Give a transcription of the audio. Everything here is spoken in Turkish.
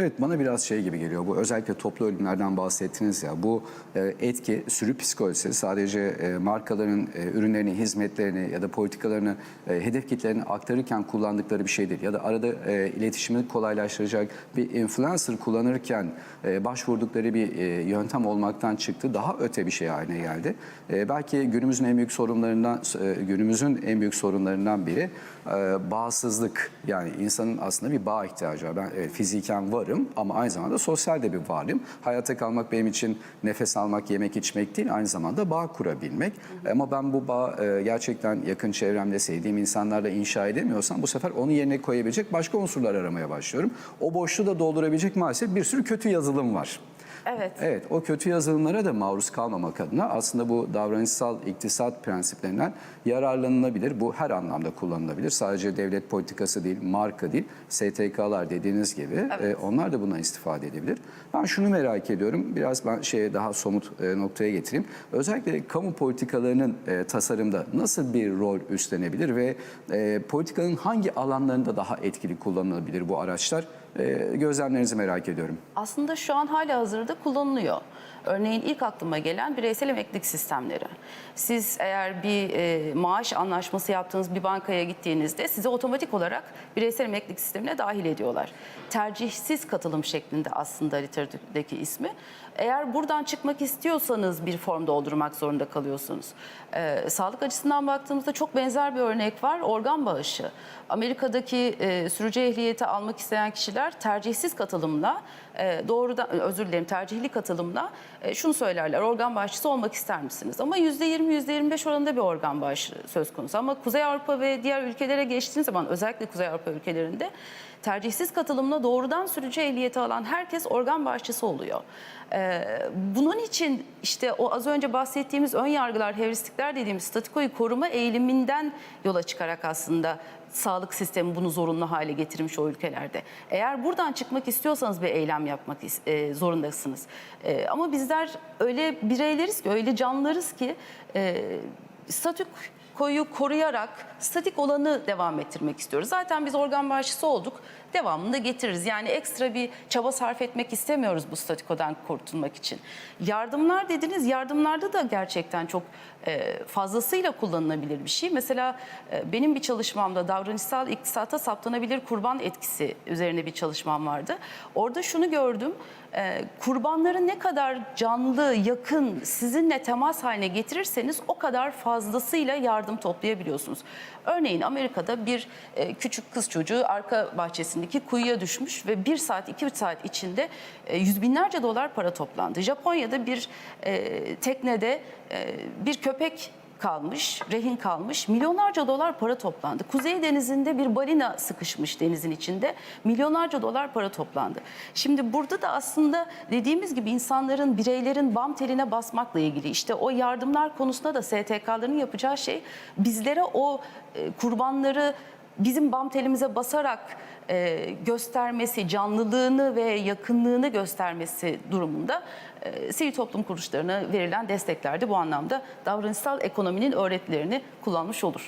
Evet bana biraz şey gibi geliyor. Bu özellikle toplu ölümlerden bahsettiniz ya. Bu e, etki sürü psikolojisi sadece e, markaların e, ürünlerini, hizmetlerini ya da politikalarını hedef kitlerine aktarırken kullandıkları bir şey değil. Ya da arada iletişimi kolaylaştıracak bir influencer kullanırken başvurdukları bir yöntem olmaktan çıktı. Daha öte bir şey haline geldi. Belki günümüzün en büyük sorunlarından günümüzün en büyük sorunlarından biri e. Yani insanın aslında bir bağ ihtiyacı var. Ben fiziken varım ama aynı zamanda sosyal de bir varlığım. Hayatta kalmak benim için nefes almak, yemek içmek değil, aynı zamanda bağ kurabilmek. Ama ben bu bağ e, gerçekten yakın çevremde sevdiğim insanlarla inşa edemiyorsam bu sefer onu yerine koyabilecek başka unsurlar aramaya başlıyorum. O boşluğu da doldurabilecek maalesef bir sürü kötü yazılım var. Evet. Evet, o kötü yazılımlara da maruz kalmamak adına aslında bu davranışsal iktisat prensiplerinden yararlanılabilir. Bu her anlamda kullanılabilir. Sadece devlet politikası değil, marka değil, STK'lar dediğiniz gibi e, onlar da bundan istifade edebilir. Ben şunu merak ediyorum, biraz ben şeye daha somut e, noktaya getireyim. Özellikle kamu politikalarının e, tasarımda nasıl bir rol üstlenebilir ve e, politikanın hangi alanlarında daha etkili kullanılabilir bu araçlar? E, gözlemlerinizi merak ediyorum. Aslında şu an hala hazırda kullanılıyor. Örneğin ilk aklıma gelen bireysel emeklilik sistemleri. Siz eğer bir e, maaş anlaşması yaptığınız bir bankaya gittiğinizde sizi otomatik olarak bireysel emeklilik sistemine dahil ediyorlar. Tercihsiz katılım şeklinde aslında literatürdeki ismi. Eğer buradan çıkmak istiyorsanız bir form doldurmak zorunda kalıyorsunuz. E, sağlık açısından baktığımızda çok benzer bir örnek var. Organ bağışı. Amerika'daki e, sürücü ehliyeti almak isteyen kişiler tercihsiz katılımla e, doğrudan özür dilerim tercihli katılımla e, şunu söylerler. Organ bağışçısı olmak ister misiniz? Ama %20 %25 oranında bir organ bağışı söz konusu. Ama Kuzey Avrupa ve diğer ülkelere geçtiğiniz zaman özellikle Kuzey Avrupa ülkelerinde tercihsiz katılımla doğrudan sürücü ehliyeti alan herkes organ bağışçısı oluyor. Ee, bunun için işte o az önce bahsettiğimiz ön yargılar, hevrislikler dediğimiz statikoyu koruma eğiliminden yola çıkarak aslında sağlık sistemi bunu zorunlu hale getirmiş o ülkelerde. Eğer buradan çıkmak istiyorsanız bir eylem yapmak e, zorundasınız. E, ama bizler öyle bireyleriz ki, öyle canlılarız ki e, statükoyu koruyarak statik olanı devam ettirmek istiyoruz. Zaten biz organ bağışçısı olduk. Devamını da getiririz. Yani ekstra bir çaba sarf etmek istemiyoruz bu statikodan kurtulmak için. Yardımlar dediniz. Yardımlarda da gerçekten çok e, fazlasıyla kullanılabilir bir şey. Mesela e, benim bir çalışmamda davranışsal iktisata saptanabilir kurban etkisi üzerine bir çalışmam vardı. Orada şunu gördüm. E, kurbanları ne kadar canlı, yakın, sizinle temas haline getirirseniz o kadar fazlasıyla yardım toplayabiliyorsunuz. Örneğin Amerika'da bir e, küçük kız çocuğu arka bahçesindeki kuyuya düşmüş ve bir saat, iki saat içinde e, yüz binlerce dolar para toplandı. Japonya'da bir e, teknede e, bir köpek kalmış, rehin kalmış. Milyonlarca dolar para toplandı. Kuzey Denizi'nde bir balina sıkışmış denizin içinde. Milyonlarca dolar para toplandı. Şimdi burada da aslında dediğimiz gibi insanların, bireylerin bam teline basmakla ilgili. işte o yardımlar konusunda da STK'ların yapacağı şey bizlere o e, kurbanları bizim bam telimize basarak e, göstermesi, canlılığını ve yakınlığını göstermesi durumunda e, sivil toplum kuruluşlarına verilen destekler de bu anlamda davranışsal ekonominin öğretilerini kullanmış olur.